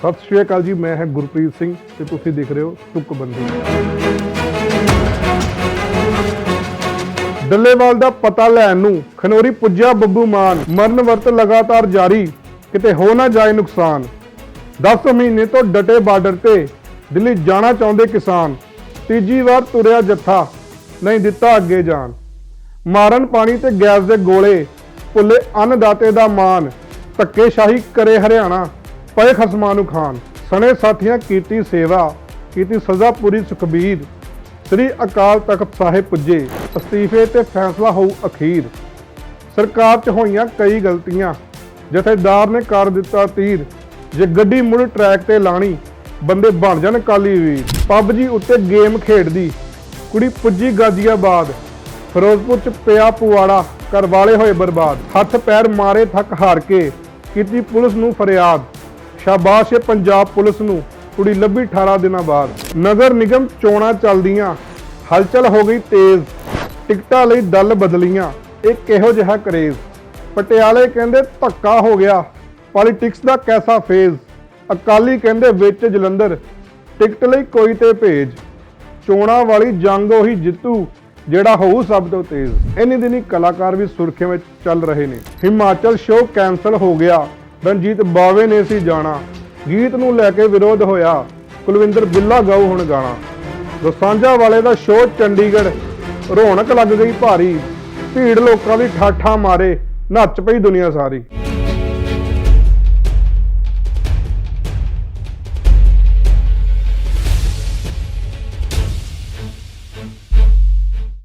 ਸਤਿ ਸ਼੍ਰੀ ਅਕਾਲ ਜੀ, ਮੈਂ ਹੈ ਗੁਰਪ੍ਰੀਤ ਸਿੰਘ ਤੇ ਤੁਸੀਂ ਦੇਖ ਰਹੇ ਹੋ ਤੁਕਬੰਦੀ। ਡੱਲੇਵਾਲ ਦਾ ਪਤਾ ਲੈਣ ਨੂੰ ਖਨੋਰੀ ਪੁੱਜਿਆ ਬੱਬੂ ਮਾਨ। ਮਰਨ ਵਰਤ ਲਗਾਤਾਰ ਜਾਰੀ, ਕਿਤੇ ਹੋ ਨਾ ਜਾਏ ਨੁਕਸਾਨ। 10 ਮਹੀਨੇ ਤੋਂ ਡਟੇ ਬਾਰਡਰ ਤੇ ਦਿੱਲੀ ਜਾਣਾ ਚਾਹੁੰਦੇ ਕਿਸਾਨ। ਤੀਜੀ ਵਾਰ ਤੁਰਿਆ ਜੱਥਾ, ਨਹੀਂ ਦਿੱਤਾ ਅੱਗੇ ਜਾਣ। ਮਾਰਨ ਪਾਣੀ ਤੇ ਗੈਸ ਦੇ ਗੋਲੇ, ਭੁੱਲੇ ਅੰਨਦਾਤੇ ਦਾ ਮਾਨ। ਧੱਕੇਸ਼ਾਹੀ ਕਰੇ ਹਰਿਆਣਾ। ਪਏ ਖਸਮਾਂ ਨੂੰ ਖਾਨ ਸਣੇ ਸਾਥੀਆਂ, ਕੀਤੀ ਸੇਵਾ, ਕੀਤੀ ਸਜ਼ਾ ਪੂਰੀ ਸੁਖਬੀਰ। ਸ੍ਰੀ ਅਕਾਲ ਤਖਤ ਸਾਹਿਬ ਪੁੱਜੇ, ਅਸਤੀਫੇ ਤੇ ਫੈਸਲਾ ਹੋਊ ਅਖੀਰ। ਸਰਕਾਰ 'ਚ ਹੋਈਆਂ ਕਈ ਗਲਤੀਆਂ ਜਥੇਦਾਰ ਨੇ ਕਰ ਦਿੱਤਾ ਤੀਰ। ਜੇ ਗੱਡੀ ਮੁੜ ਟਰੈਕ ਤੇ ਲਾਣੀ, ਬੰਦੇ ਬਣ ਜਾਣ ਕਾਲੀ ਵੀਰ। ਪਬਜੀ ਉੱਤੇ ਗੇਮ ਖੇਡਦੀ, ਕੁੜੀ ਪੁੱਜੀ ਗਾਜ਼ੀਆਬਾਦ ਫਿਰੋਜ਼ਪੁਰ 'ਚ ਪਿਆ ਪੁਆੜਾ ਕਰਵਾਲੇ ਹੋਏ ਬਰਬਾਦ। ਹੱਥ ਪੈਰ ਮਾਰੇ ਥੱਕ ਹਾਰ ਕੇ, ਕੀਤੀ ਪੁਲਿਸ ਨੂੰ ਫਰਿਆਦ। ਸ਼ਾਬਾਸ਼ ਏ ਪੰਜਾਬ ਪੁਲਿਸ ਨੂੰ। ਕੁੜੀ ਲੱਭੀ 18 ਦਿਨਾਂ ਬਾਅਦ। ਨਗਰ ਨਿਗਮ ਚੋਣਾਂ ਚੱਲਦੀਆਂ। ਹਲਚਲ ਹੋ ਗਈ ਤੇਜ਼। ਟਿਕਟਾਂ ਲਈ ਦਲ ਬਦਲੀਆਂ। ਇਹ ਕਿਹੋ ਜਿਹਾ ਕਰੇਜ਼? ਪਟਿਆਲੇ ਕਹਿੰਦੇ ਧੱਕਾ ਹੋ ਗਿਆ। ਪੋਲਿਟਿਕਸ ਦਾ ਕੈਸਾ ਫੇਜ਼? ਅਕਾਲੀ ਕਹਿੰਦੇ ਵਿੱਚ ਜਲੰਧਰ। ਟਿਕਟ ਲਈ ਕੋਈ ਤੇ ਭੇਜ। ਚੋਣਾਂ ਵਾਲੀ ਜੰਗ ਉਹੀ ਜਿੱਤੂ, ਜਿਹੜਾ ਹੋਊ ਸਭ ਤੋਂ ਤੇਜ਼। ਇਨੀ ਦਿਨੀ ਕਲਾਕਾਰ ਵੀ ਸੁਰਖੀਆਂ ਵਿੱਚ ਚੱਲ ਰਹੇ ਨੇ। ਹਿਮਾਚਲ ਸ਼ੋਅ ਕੈਨਸਲ ਹੋ ਗਿਆ। ਰਣਜੀਤ ਬਾਵੇ ਨੇ ਸੀ ਜਾਣਾ। ਗੀਤ ਨੂੰ ਲੈ ਕੇ ਵਿਰੋਧ ਹੋਇਆ। ਕੁਲਵਿੰਦਰ ਬਿੱਲਾ ਗਾਉ ਹੁਣ ਗਾਣਾ। ਦਸਾਂਝਾ ਵਾਲੇ ਦਾ ਸ਼ੋਅ ਚੰਡੀਗੜ੍ਹ। ਰੌਣਕ ਲੱਗ ਗਈ ਭਾਰੀ। ਭੀੜ ਲੋਕਾਂ ਦੀ ਠਾਠਾ ਮਾਰੇ। ਨੱਚ ਪਈ ਦੁਨੀਆ ਸਾਰੀ।